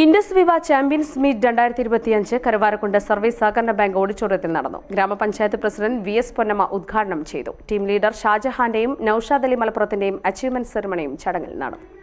Indus വിവ champions meet രണ്ടായിരത്തി ഇരുപത്തിയഞ്ച് കരുവാരക്കുണ്ട് സർവീസ് സഹകരണ ബാങ്ക് ഓഡിറ്റോറിയത്തിൽ നടന്നു. ഗ്രാമപഞ്ചായത്ത് പ്രസിഡന്റ് വി എസ് പൊന്നമ്മ ഉദ്ഘാടനം ചെയ്തു. ടീം ലീഡർ ഷാജഹാന്റെയും നൌഷാദ് അലി മലപ്പുറത്തിന്റെയും അച്ചീവ്മെന്റ് സെറമണിയും ചടങ്ങിൽ നടന്നു.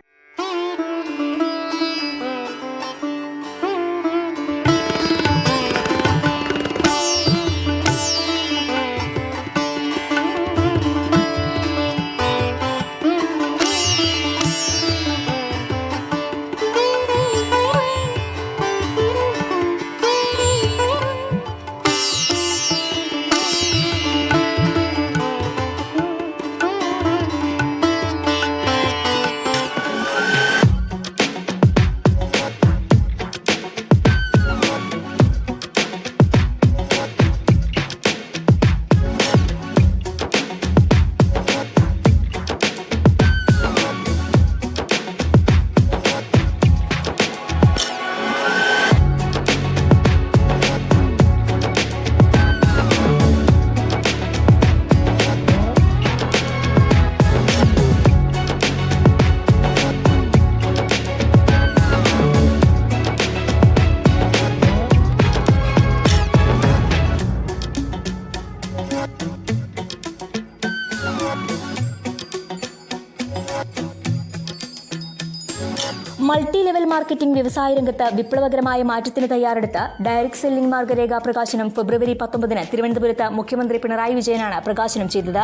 മൾട്ടി ലെവൽ മാർക്കറ്റിംഗ് വ്യവസായ രംഗത്ത് വിപ്ലവകരമായ മാറ്റത്തിന് തയ്യാറെടുത്ത ഡയറക്ട് സെല്ലിംഗ് മാർഗരേഖ പ്രകാശനം ഫെബ്രുവരി പത്തൊമ്പതിന് തിരുവനന്തപുരത്ത് മുഖ്യമന്ത്രി പിണറായി വിജയനാണ് പ്രകാശനം ചെയ്തത്.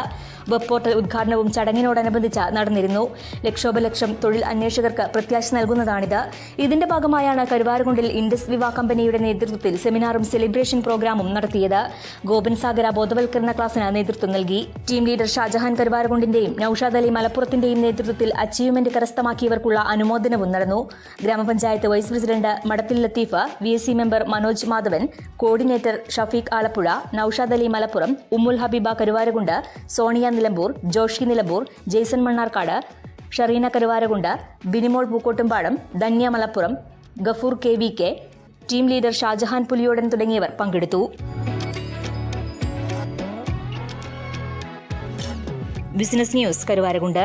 വെബ് പോർട്ടൽ ഉദ്ഘാടനവും ചടങ്ങിനോടനുബന്ധിച്ച് നടന്നിരുന്നു. ലക്ഷോപലക്ഷം തൊഴിൽ അന്വേഷകർക്ക് പ്രത്യാശ നൽകുന്നതാണിത്. ഇതിന്റെ ഭാഗമായാണ് കരുവാരകുണ്ടിൽ ഇൻഡസ് വിവ കമ്പനിയുടെ നേതൃത്വത്തിൽ സെമിനാറും സെലിബ്രേഷൻ പ്രോഗ്രാമും നടത്തിയത്. ഗോപൻ സാഗര ബോധവൽക്കരണ ക്ലാസിന് നേതൃത്വം നൽകി. ടീം ലീഡർ ഷാജഹാൻ കരുവാരകുണ്ടിന്റെയും നൌഷാദ് അലി മലപ്പുറത്തിന്റെയും നേതൃത്വത്തിൽ അച്ചീവ്മെന്റ് കരസ്ഥമാക്കിയവർക്കുള്ള അനുമോദനവും നടന്നു. ഗ്രാമപഞ്ചായത്ത് vice president Madathil Latheef V S C member Manoj Madhavan coordinator Shafeeq Alappuzha Naushad Ali Malappuram Ummul Habeeba Karuvarakundu Sonia Nilambur Joshy Nilambur Jaison Mannarkkad Shareena Karuvarakundu Binimol Pookkottumpadam Dhanya Malappuram Gafoor K V K team leader Shajahan Puliyodan തുടങ്ങിയവർ പങ്കെടുത്തു. Business news Karuvarakundu.